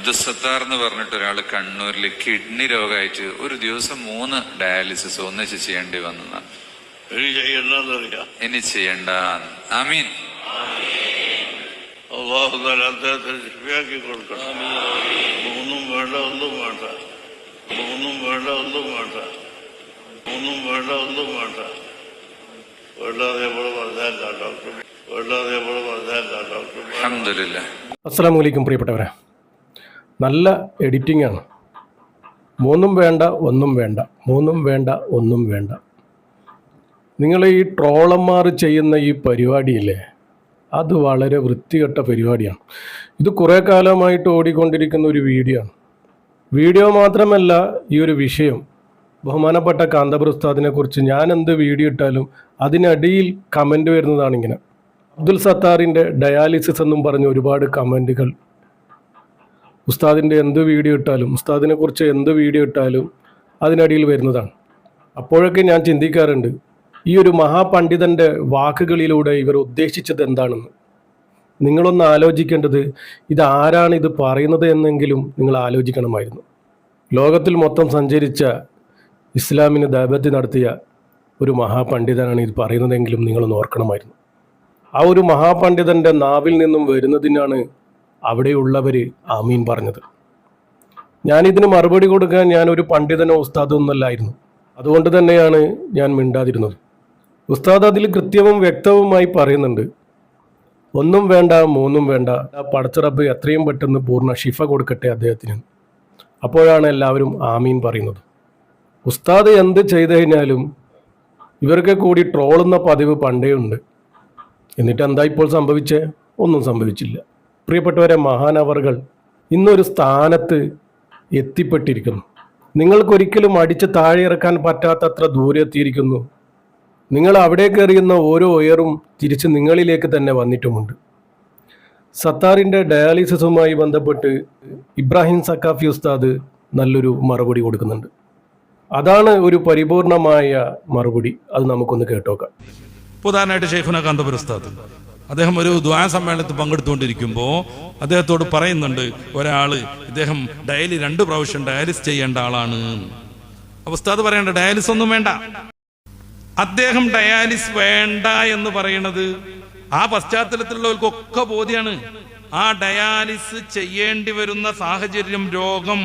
അബ്ദുൽ സത്താർ എന്ന് പറഞ്ഞിട്ട് ഒരാൾ കണ്ണൂരിൽ കിഡ്നി രോഗമായിട്ട് ഒരു ദിവസം മൂന്ന് ഡയാലിസിസ് ഒന്നിച്ച് ചെയ്യേണ്ടി വന്നതാണ് ഇനി ചെയ്യണ്ടെന്നറിയാം. ഇനി ചെയ്യണ്ട. ആമീൻ. അള്ളാഹു അദ്ദേഹത്തെ ശരിയാക്കി കൊടുക്കണം. മൂന്നും വേണ്ട ഒന്നും വേണ്ട. മൂന്നും വേണ്ട ഒന്നും വേണ്ട. മൂന്നും വേണ്ട ഒന്നും വേണ്ട. വേണ്ടാതെ നമ്മൾ പറഞ്ഞല്ല ഡോക്ടർ. വേണ്ടാതെ നമ്മൾ പറഞ്ഞല്ല ഡോക്ടർ. അസ്സാം വലൈക്കും പ്രിയപ്പെട്ടവരെ. നല്ല എഡിറ്റിംഗ് ആണ്. മൂന്നും വേണ്ട ഒന്നും വേണ്ട. മൂന്നും വേണ്ട ഒന്നും വേണ്ട. നിങ്ങൾ ഈ ട്രോളന്മാർ ചെയ്യുന്ന ഈ പരിപാടിയില്ലേ അത് വളരെ വൃത്തികെട്ട പരിപാടിയാണ്. ഇത് കുറേ കാലമായിട്ട് ഓടിക്കൊണ്ടിരിക്കുന്ന ഒരു വീഡിയോ ആണ്. വീഡിയോ മാത്രമല്ല ഈ ഒരു വിഷയം. ബഹുമാനപ്പെട്ട കാന്തപ്രസ്താദിനെ കുറിച്ച് ഞാൻ എന്ത് വീഡിയോ ഇട്ടാലും അതിനടിയിൽ കമന്റ് വരുന്നതാണിങ്ങനെ. അബ്ദുൽ സത്താറിന്റെ ഡയാലിസിസ് എന്നും പറഞ്ഞ് ഒരുപാട് കമന്റുകൾ ഉസ്താദിന്റെ എന്ത് വീഡിയോ ഇട്ടാലും ഉസ്താദിനെ കുറിച്ച് എന്ത് വീഡിയോ ഇട്ടാലും അതിനടിയിൽ വരുന്നതാണ്. അപ്പോഴൊക്കെ ഞാൻ ചിന്തിക്കാറുണ്ട് ഈ ഒരു മഹാപണ്ഡിതന്റെ വാക്കുകളിലൂടെ ഇവർ ഉദ്ദേശിച്ചത് എന്താണെന്ന്. നിങ്ങളൊന്ന് ആലോചിക്കേണ്ടത് ഇത് ആരാണ് ഇത് പറയുന്നത് എന്നെങ്കിലും നിങ്ങൾ ആലോചിക്കണമായിരുന്നു. ലോകത്തിൽ മൊത്തം സഞ്ചരിച്ച ഇസ്ലാമിന് ദൈവത്തി നടത്തിയ ഒരു മഹാപണ്ഡിതനാണ് ഇത് പറയുന്നതെങ്കിലും നിങ്ങളൊന്ന് ഓർക്കണമായിരുന്നു. ആ ഒരു മഹാപണ്ഡിതന്റെ നാവിൽ നിന്നും വരുന്നതിനാണ് അവിടെയുള്ളവർ ആമീൻ പറഞ്ഞത്. ഞാനിതിന് മറുപടി കൊടുക്കാൻ ഞാൻ ഒരു പണ്ഡിതനോ ഉസ്താദോ ഒന്നല്ലായിരുന്നു അതുകൊണ്ട് തന്നെയാണ് ഞാൻ മിണ്ടാതിരുന്നത്. ഉസ്താദ് അതിൽ കൃത്യവും വ്യക്തവുമായി പറയുന്നുണ്ട്. ഒന്നും വേണ്ട മൂന്നും വേണ്ട. ആ പടച്ചിറപ്പ് എത്രയും പെട്ടെന്ന് പൂർണ ഷിഫ കൊടുക്കട്ടെ അദ്ദേഹത്തിന്. അപ്പോഴാണ് എല്ലാവരും ആമീൻ പറയുന്നത്. ഉസ്താദ് എന്ത് ചെയ്തു കഴിഞ്ഞാലും ഇവർക്ക് കൂടി ട്രോളുന്ന പതിവ് പണ്ടേ ഉണ്ട്. എന്നിട്ട് എന്താ ഇപ്പോൾ സംഭവിച്ചേ? ഒന്നും സംഭവിച്ചില്ല. പ്രിയപ്പെട്ടവരെ മഹാനവറുകൾ ഇന്നൊരു സ്ഥാനത്ത് എത്തിപ്പെട്ടിരിക്കുന്നു. നിങ്ങൾക്കൊരിക്കലും അടിച്ച് താഴെ ഇറക്കാൻ പറ്റാത്തത്ര ദൂരെ എത്തിയിരിക്കുന്നു. നിങ്ങൾ അവിടെ കയറിയുന്ന ഓരോ ഉയറും തിരിച്ച് നിങ്ങളിലേക്ക് തന്നെ വന്നിട്ടുമുണ്ട്. സത്താറിന്റെ ഡയാലിസിസുമായി ബന്ധപ്പെട്ട് ഇബ്രാഹിം സക്കാഫി ഉസ്താദ് നല്ലൊരു മറുപടി കൊടുക്കുന്നുണ്ട്. അതാണ് ഒരു പരിപൂർണമായ മറുപടി. അത് നമുക്കൊന്ന് കേട്ടോക്കാം. പ്രധാനമായിട്ട് ഷെയ്ഖുന കാന്തപുര ഉസ്താദ്. അദ്ദേഹം ഒരു ദ്വാ സമ്മേളനത്തിൽ പങ്കെടുത്തുകൊണ്ടിരിക്കുമ്പോൾ അദ്ദേഹത്തോട് പറയുന്നുണ്ട് ഒരാൾ ഇദ്ദേഹം ഡയലി രണ്ട് പ്രാവശ്യം ഡയാലിസ് ചെയ്യേണ്ട ആളാണ്. അവസ്ഥാത് പറയണ്ട ഡയാലിസ് ഒന്നും വേണ്ട. അദ്ദേഹം ഡയാലിസ് വേണ്ട എന്ന് പറയണത് ആ പശ്ചാത്തലത്തിലുള്ളവർക്കൊക്കെ ബോധ്യാണ്. ആ ഡയാലിസിസ് ചെയ്യേണ്ടി വരുന്ന സാഹചര്യം രോഗം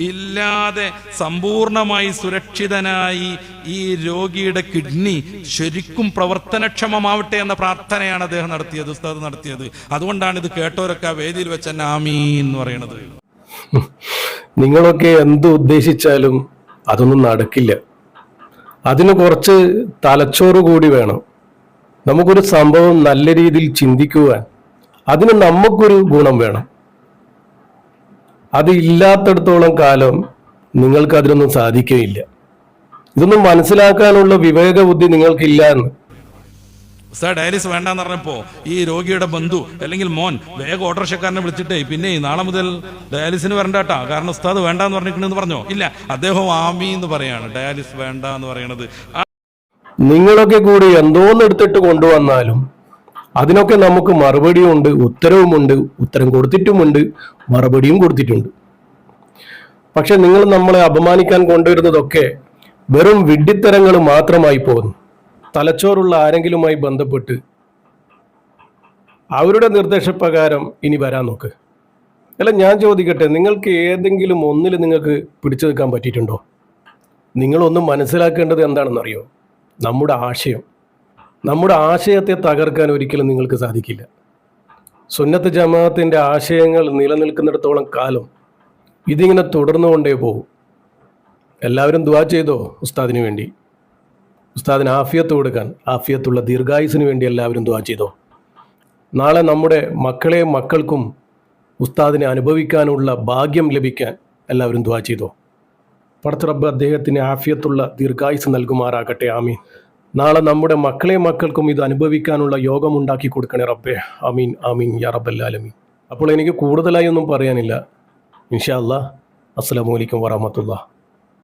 ഇല്ലാതെ സമ്പൂർണമായി സുരക്ഷിതനായി ഈ രോഗിയുടെ കിഡ്നി ശരിക്കും പ്രവർത്തനക്ഷമമാവട്ടെ എന്ന പ്രാർത്ഥനയാണ് അദ്ദേഹം നടത്തിയത് ഉസ്താദ് നടത്തിയത്. അതുകൊണ്ടാണ് ഇത് കേട്ടവരൊക്കെ വേദിയിൽ വെച്ച് തന്നെ എന്ന് പറയുന്നത് നിങ്ങളൊക്കെ എന്ത് ഉദ്ദേശിച്ചാലും അതൊന്നും നടക്കില്ല. അതിന് കുറച്ച് തലച്ചോറ് കൂടി വേണം. നമുക്കൊരു സംഭവം നല്ല രീതിയിൽ ചിന്തിക്കുവാൻ അതിന് നമുക്കൊരു ഗുണം വേണം. അത് ഇല്ലാത്തടത്തോളം കാലം നിങ്ങൾക്ക് അതിനൊന്നും സാധിക്കുകയില്ല. ഇതൊന്നും മനസ്സിലാക്കാനുള്ള വിവേക ബുദ്ധി നിങ്ങൾക്കില്ല എന്ന്. സാർ ഡയാലിസ് വേണ്ടെന്ന് പറഞ്ഞപ്പോ ഈ രോഗിയുടെ ബന്ധു അല്ലെങ്കിൽ മോൻ വേഗം ഓട്ടോറിക്ഷക്കാരനെ വിളിച്ചിട്ടേ പിന്നെ നാളെ മുതൽ ഡയാലിസിന് വരണ്ടാട്ടാ. കാരണം ഉസ്താദ് വേണ്ടെന്ന് പറഞ്ഞിട്ടുണ്ടെന്ന് പറഞ്ഞോ? ഇല്ല അദ്ദേഹം ആമി എന്ന് പറയാണ്. ഡയാലിസ് വേണ്ട എന്ന് പറയണത് നിങ്ങളൊക്കെ കൂടി എന്തോന്ന് എടുത്തിട്ട് കൊണ്ടുവന്നാലും അതിനൊക്കെ നമുക്ക് മറുപടിയും ഉണ്ട് ഉത്തരവുമുണ്ട് ഉത്തരം കൊടുത്തിട്ടുമുണ്ട് മറുപടിയും കൊടുത്തിട്ടുണ്ട്. പക്ഷെ നിങ്ങൾ നമ്മളെ അപമാനിക്കാൻ കൊണ്ടുവരുന്നതൊക്കെ വെറും വിഡ്ഢിത്തരങ്ങൾ മാത്രമായി പോകുന്നു. തലച്ചോറുള്ള ആരെങ്കിലുമായി ബന്ധപ്പെട്ട് അവരുടെ നിർദ്ദേശപ്രകാരം ഇനി വരാൻ നോക്ക്. അല്ല ഞാൻ ചോദിക്കട്ടെ നിങ്ങൾക്ക് ഏതെങ്കിലും ഒന്നിൽ നിങ്ങൾക്ക് പിടിച്ചു നിൽക്കാൻ പറ്റിയിട്ടുണ്ടോ? നിങ്ങളൊന്നും മനസ്സിലാക്കേണ്ടത് എന്താണെന്നറിയോ? നമ്മുടെ ആശയം. നമ്മുടെ ആശയത്തെ തകർക്കാൻ ഒരിക്കലും നിങ്ങൾക്ക് സാധിക്കില്ല. സുന്നത്ത് ജമാഅത്തിന്റെ ആശയങ്ങൾ നിലനിൽക്കുന്നിടത്തോളം കാലം ഇതിങ്ങനെ തുടർന്നുകൊണ്ടേ പോകും എല്ലാവരും ദുവാ ചെയ്തോ ഉസ്താദിന് വേണ്ടി? ഉസ്താദിന് ആഫിയത്ത് കൊടുക്കാൻ ആഫിയത്തുള്ള ദീർഘായുസിന് വേണ്ടി എല്ലാവരും ദുവാ ചെയ്തോ? നാളെ നമ്മുടെ മക്കളെ മക്കൾക്കും ഉസ്താദിനെ അനുഭവിക്കാനുള്ള ഭാഗ്യം ലഭിക്കാൻ എല്ലാവരും ദുവാ ചെയ്തോ? പടത്തുറബ് അദ്ദേഹത്തിന് ആഫിയത്തുള്ള ദീർഘായുസ് നൽകുമാറാകട്ടെ. ആമീൻ. നാളെ നമ്മുടെ മക്കളെ മക്കൾക്കും ഇത് അനുഭവിക്കാനുള്ള യോഗം ഉണ്ടാക്കി കൊടുക്കണേ റബ്ബേ. അമീൻ അമീൻ യാ റബ്ബല്ലാലമീൻ അപ്പോൾ എനിക്ക് കൂടുതലായി ഒന്നും പറയാനില്ല. ഇൻഷാ അല്ലാ അസ്സലാമു അലൈക്കും വറഹമത്തുള്ള